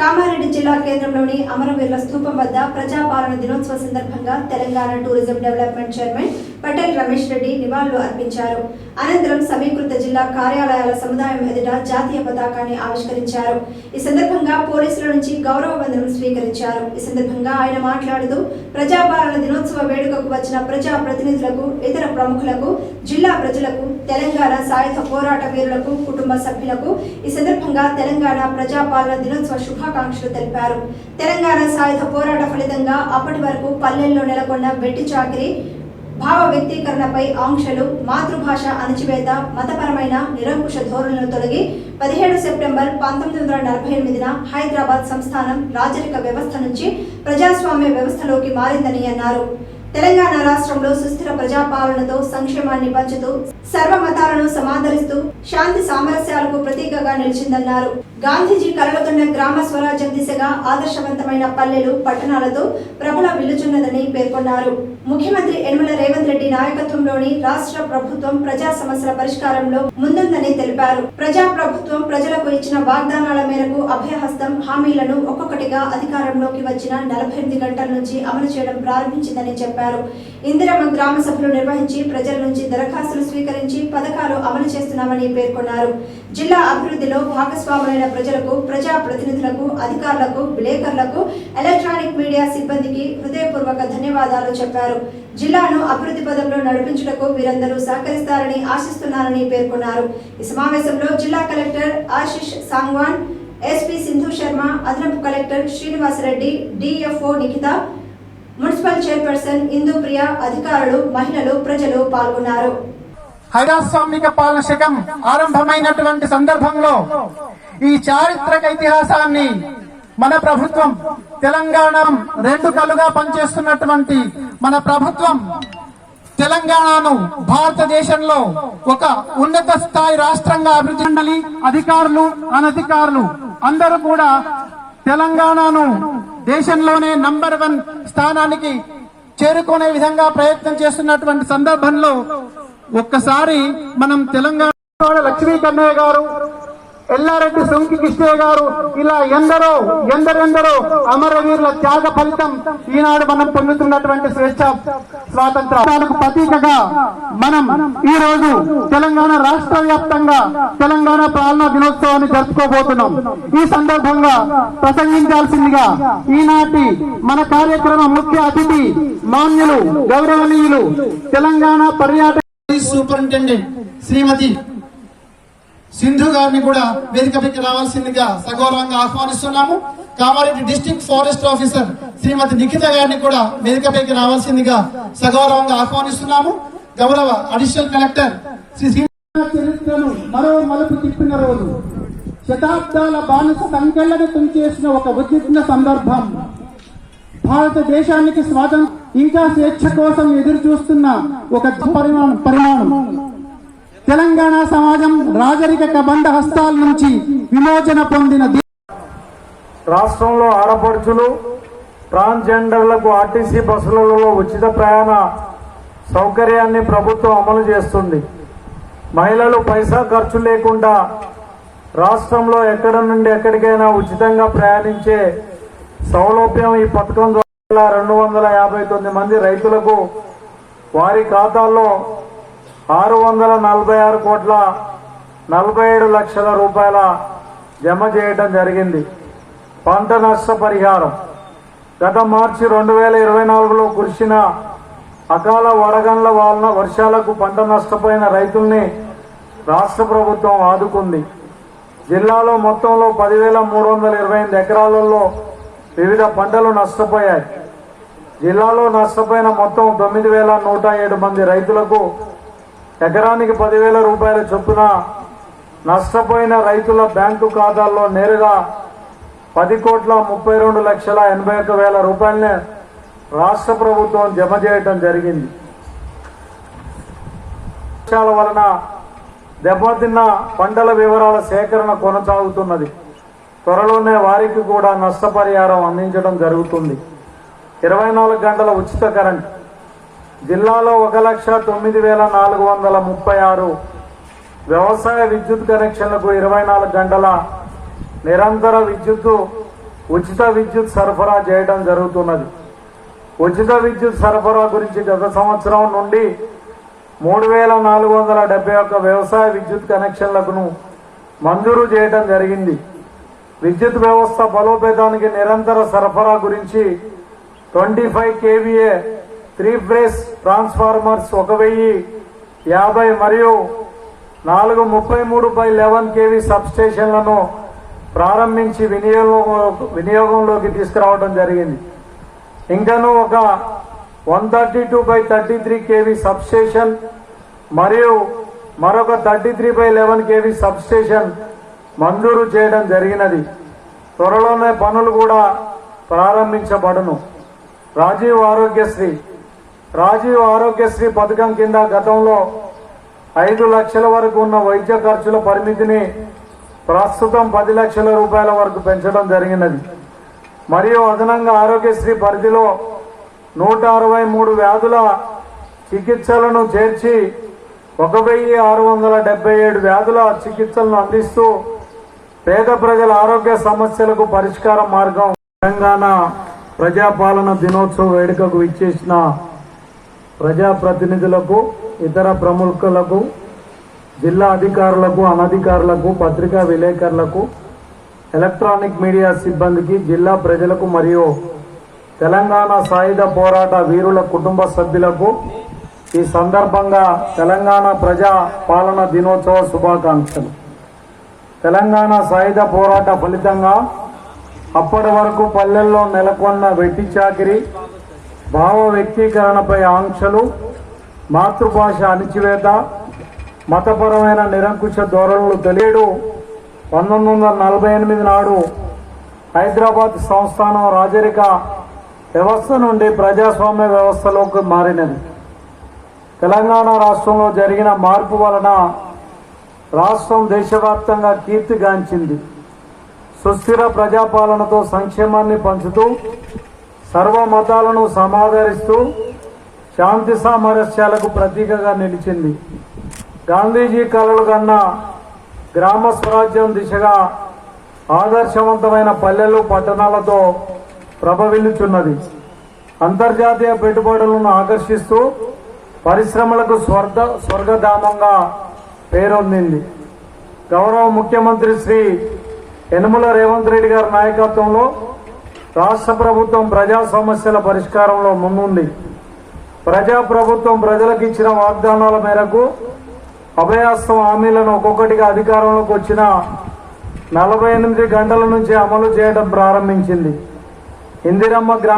కామారెడ్డి జిల్లా కేంద్రంలోని అమరవీరుల స్థూపం వద్ద ప్రజాపాలన దినోత్సవ సందర్భంగా Telangana tourism development chairman Patel Ramesh Reddy నివాళులు అర్పించారు. అనంతరం సమీకృత జిల్లా కార్యాలయాల సముదాయం ఎదుట జాతీయ పతాకాన్ని ఆవిష్కరించారు. ఈ సందర్భంగా పోలీసుల నుంచి గౌరవ వందనం స్వీకరించారు. ఈ సందర్భంగా ఆయన మాట్లాడుతూ ప్రజాపాలన దినోత్సవ వేడుకకు వచ్చిన ప్రజా ప్రతినిధులకు ఇతర ప్రముఖులకు జిల్లా ప్రజలకు తెలంగాణ సాయుధ పోరాట వీరులకు కుటుంబ సభ్యులకు ఈ సందర్భంగా తెలంగాణ ప్రజాపాలన దినోత్సవ శుభాకాంక్షలు తెలిపారు. తెలంగాణ సాయుధ పోరాట ఫలితంగా అప్పటి వరకు పల్లెల్లో నెలకొన్న వెట్టి చాకిరి భావ వ్యక్తీకరణపై ఆంక్షలు మాతృభాష అణచివేత మతపరమైన నిరంకుశ ధోరణులను తొలగి పదిహేడు సెప్టెంబర్ పంతొమ్మిది వందల నలభై ఎనిమిదిన హైదరాబాద్ సంస్థానం రాజరిక వ్యవస్థ నుంచి ప్రజాస్వామ్య వ్యవస్థలోకి మారిందని అన్నారు. తెలంగాణ రాష్ట్రంలో సుస్థిర ప్రజాపాలనతో సంక్షేమాన్ని పంచుతూ సర్వ మతాలను సమాదరిస్తూ శాంతి సామరస్యాలకు ప్రతీకగా నిలిచిందన్నారు. గాంధీజీ కలలుతున్న గ్రామ స్వరాజ్యం దిశగా ఆదర్శవంతమైన పల్లెలు పట్టణాలతో ప్రబల విల్లుచున్నదని పేర్కొన్నారు. ముఖ్యమంత్రి యనమల రేవంత్ రెడ్డి నాయకత్వంలోని రాష్ట్ర ప్రభుత్వం ప్రజా సమస్యల పరిష్కారంలో ముందుందని తెలిపారు. ప్రజా ప్రభుత్వం ప్రజలకు ఇచ్చిన వాగ్దానాల మేరకు అభయహస్తం హామీలను ఒక్కొక్కటిగా అధికారంలోకి వచ్చిన నలభై ఎనిమిది గంటల నుంచి అమలు చేయడం ప్రారంభించిందని చెప్పారు. ఇందిరమ్మ గ్రామ సభలు నిర్వహించి ప్రజల నుంచి దరఖాస్తులు స్వీకరించి పథకాలు అమలు చేస్తున్నామని పేర్కొన్నారు. జిల్లా అభివృద్ధిలో భాగస్వాములైన ప్రజలకు ప్రజా ప్రతినిధులకు అధికారులకు విలేకరులకు ఎలక్ట్రానిక్ మీడియా సిబ్బందికి హృదయపూర్వక ధన్యవాదాలు చెప్పారు. జిల్లాను అభివృద్ధి పదంలో నడిపించుటకు వీరందరూ సహకరిస్తారని ఆశిస్తున్నారని పేర్కొన్నారు. ఈ సమావేశంలో జిల్లా కలెక్టర్ ఆశిష్ సాంగ్వాన్ ఎస్పీ సింధు శర్మ అదనపు collector Srinivasa Reddy DFO Nikhitha municipal chairperson Indupriya అధికారులు మహిళలు ప్రజలు పాల్గొన్నారు. హైరాస్వామిక పాలన శకం ఆరంభమైనటువంటి సందర్భంలో ఈ చారిత్రక ఇతిహాసాన్ని మన ప్రభుత్వం తెలంగాణ రెండు కలుగా పనిచేస్తున్నటువంటి మన ప్రభుత్వం తెలంగాణను భారతదేశంలో ఒక ఉన్నత స్థాయి రాష్ట్రంగా అభివృద్ధి మండలి అధికారులు అనధికారులు అందరూ కూడా తెలంగాణను దేశంలోనే నంబర్ వన్ స్థానానికి చేరుకునే విధంగా ప్రయత్నం చేస్తున్నటువంటి సందర్భంలో ఒక్కసారి మనం తెలంగాణ లక్ష్మీ కన్నయ్య గారు ఎల్లారెడ్డి సొంకి కృష్ణయ్య గారు ఇలా ఎందరో ఎందరెందరో అమరవీరుల త్యాగ ఫలితం ఈనాడు మనం పొందుతున్నటువంటి స్వేచ్ఛ స్వాతంత్రాలకు ప్రతీకగా మనం ఈ రోజు తెలంగాణ రాష్ట్ర వ్యాప్తంగా తెలంగాణ పాలనా దినోత్సవాన్ని జరుపుకోబోతున్నాం. ఈ సందర్భంగా ప్రసంగించాల్సిందిగా ఈనాటి మన కార్యక్రమం ముఖ్య అతిథి మాన్యులు గౌరవనీయులు తెలంగాణ పర్యాటక సూపరింటెండెంట్ శ్రీమతి సింధు గారిని కూడా వేదికపైకి రావాల్సిందిగా సగౌరవంగా ఆహ్వానిస్తున్నాము. Kamareddy district forest officer Shrimati Nikhitha గారిని కూడా వేదికపైకి రావాల్సిందిగా సగౌరవంగా ఆహ్వానిస్తున్నాము. గౌరవ అడిషనల్ కలెక్టర్ శ్రీ శ్రీ చరిత్రను మరో మలుపు తిప్పిన రోజు శతాబ్దాల బానిస సంఖ్యలను తుంచేసిన ఒక ఉద్విగ్న సందర్భం. భారతదేశానికి స్వాతంత్రం ఇంకా స్వేచ్ఛ కోసం ఎదురు చూస్తున్న ఒక పరిమాణం పరిమాణం తెలంగాణ సమాజం రాజరిక కబంధ హస్తాల నుంచి విమోచన పొందిన రాష్ట్రంలో ఆడపడుచులు ట్రాన్స్జెండర్లకు ఆర్టీసీ బస్సులలో ఉచిత ప్రయాణ సౌకర్యాన్ని ప్రభుత్వం అమలు చేస్తుంది. మహిళలు పైసా ఖర్చు లేకుండా రాష్ట్రంలో ఎక్కడ నుండి ఎక్కడికైనా ఉచితంగా ప్రయాణించే సౌలభ్యం ఈ పథకం ద్వారా రెండు వందల యాభై తొమ్మిది మంది రైతులకు వారి ఖాతాల్లో ఆరు వందల నలభై ఆరు కోట్ల నలభై ఏడు లక్షల రూపాయల జమ చేయడం జరిగింది. పంట నష్ట పరిహారం గత మార్చి రెండు వేల ఇరవై నాలుగులో కురిసిన అకాల వడగండ్ల వలన వర్షాలకు పంట నష్టపోయిన రైతుల్ని రాష్ట్ర ప్రభుత్వం ఆదుకుంది. జిల్లాలో మొత్తంలో పదివేల మూడు వందల ఇరవై ఎనిమిది ఎకరాలలో వివిధ పంటలు నష్టపోయాయి. జిల్లాలో నష్టపోయిన మొత్తం తొమ్మిది వేల నూట ఏడు మంది రైతులకు ఎకరానికి పదివేల రూపాయల చొప్పున నష్టపోయిన రైతుల బ్యాంకు ఖాతాల్లో నేరుగా పది కోట్ల ముప్పై రెండు లక్షల ఎనభై ఒక్క వేల రూపాయలని రాష్ట్ర ప్రభుత్వం జమ చేయటం జరిగింది. వలన దెబ్బతిన్న పంటల వివరాల సేకరణ కొనసాగుతున్నది. త్వరలోనే వారికి కూడా నష్టపరిహారం అందించడం జరుగుతుంది. ఇరవై నాలుగు గంటల ఉచిత కరెంట్. జిల్లాలో ఒక లక్ష తొమ్మిది వేల నాలుగు వందల ముప్పై ఆరు వ్యవసాయ విద్యుత్ కనెక్షన్లకు ఇరవై నాలుగు గంటల నిరంతర విద్యుత్తు ఉచిత విద్యుత్ సరఫరా చేయడం జరుగుతున్నది. ఉచిత విద్యుత్ సరఫరా గురించి గత సంవత్సరం నుండి మూడు వేల నాలుగు వందల డెబ్బై ఒక్క వ్యవసాయ విద్యుత్ కనెక్షన్లను మంజూరు చేయడం జరిగింది. విద్యుత్ వ్యవస్థ బలోపేతానికి నిరంతర సరఫరా గురించి twenty five KVA three phase transformers ఒక వెయ్యి యాభై మరియు నాలుగు ముప్పై మూడు బై లెవెన్ కేవీ సబ్స్టేషన్లను ప్రారంభించి వినియోగం వినియోగంలోకి తీసుకురావడం జరిగింది. ఇంకనూ ఒక one thirty two by thirty three KV substation మరియు మరొక thirty three by eleven KV substation మంజూరు చేయడం జరిగినది. త్వరలోనే పనులు కూడా ప్రారంభించబడును. రాజీవ్ ఆరోగ్యశ్రీ రాజీవ్ ఆరోగ్యశ్రీ పథకం కింద గతంలో ఐదు లక్షల వరకు ఉన్న వైద్య ఖర్చుల పరిమితిని ప్రస్తుతం పది లక్షల రూపాయల వరకు పెంచడం జరిగినది. మరియు అదనంగా ఆరోగ్యశ్రీ పరిధిలో నూట అరవై మూడు వ్యాధుల చికిత్సలను చేర్చి ఒక వెయ్యి ఆరు వందల డెబ్బై ఏడు వ్యాధుల చికిత్సలను అందిస్తూ పేద ప్రజల ఆరోగ్య సమస్యలకు పరిష్కార మార్గం తెలంగాణ ప్రజాపాలన దినోత్సవ వేడుకకు ఇచ్చేసిన ప్రజాప్రతినిధులకు ఇతర ప్రముఖులకు జిల్లా అధికారులకు అనధికారులకు పత్రికా విలేకరులకు ఎలక్ట్రానిక్ మీడియా సిబ్బందికి జిల్లా ప్రజలకు మరియు తెలంగాణ సాయుధ పోరాట వీరుల కుటుంబ సభ్యులకు ఈ సందర్భంగా తెలంగాణ ప్రజా పాలన దినోత్సవ శుభాకాంక్షలు. తెలంగాణ సాయుధ పోరాట ఫలితంగా అప్పటి వరకు పల్లెల్లో నెలకొన్న వెట్టి చాకిరి భావ వ్యక్తీకరణపై ఆంక్షలు మాతృభాష అణిచివేత మతపరమైన నిరంకుశ ధోరణులు తెలియడు. పంతొమ్మిది వందల నలభై ఎనిమిది నాడు హైదరాబాద్ సంస్థానం రాజరిక వ్యవస్థ నుండి ప్రజాస్వామ్య వ్యవస్థలోకి మారినది. తెలంగాణ రాష్ట్రంలో జరిగిన మార్పు వలన రాష్ట్రం దేశవ్యాప్తంగా కీర్తిగాంచింది సుస్థిర ప్రజాపాలనతో సంక్షేమాన్ని పంచుతూ సర్వ మతాలను సమాదరిస్తూ శాంతి సామరస్యాలకు ప్రతీకగా నిలిచింది. గాంధీజీ కలలు కన్న గ్రామ స్వరాజ్యం దిశగా ఆదర్శవంతమైన పల్లెలు పట్టణాలతో ప్రభవిల్లుచున్నది. అంతర్జాతీయ పెట్టుబడులను ఆకర్షిస్తూ పరిశ్రమలకు స్వర్గ స్వర్గధామంగా పేరొందింది. గౌరవ ముఖ్యమంత్రి శ్రీ యనమల రేవంత్ రెడ్డి గారి నాయకత్వంలో రాష్ట్ర ప్రభుత్వం ప్రజా సమస్యల పరిష్కారంలో ముందుంది. ప్రజా ప్రభుత్వం ప్రజలకు ఇచ్చిన వాగ్దానాల మేరకు అభయాస్తం హామీలను ఒక్కొక్కటిగా అధికారంలోకి వచ్చిన నలభై గంటల నుంచి అమలు చేయడం ప్రారంభించింది. ఇందిరమ్మ గ్రామ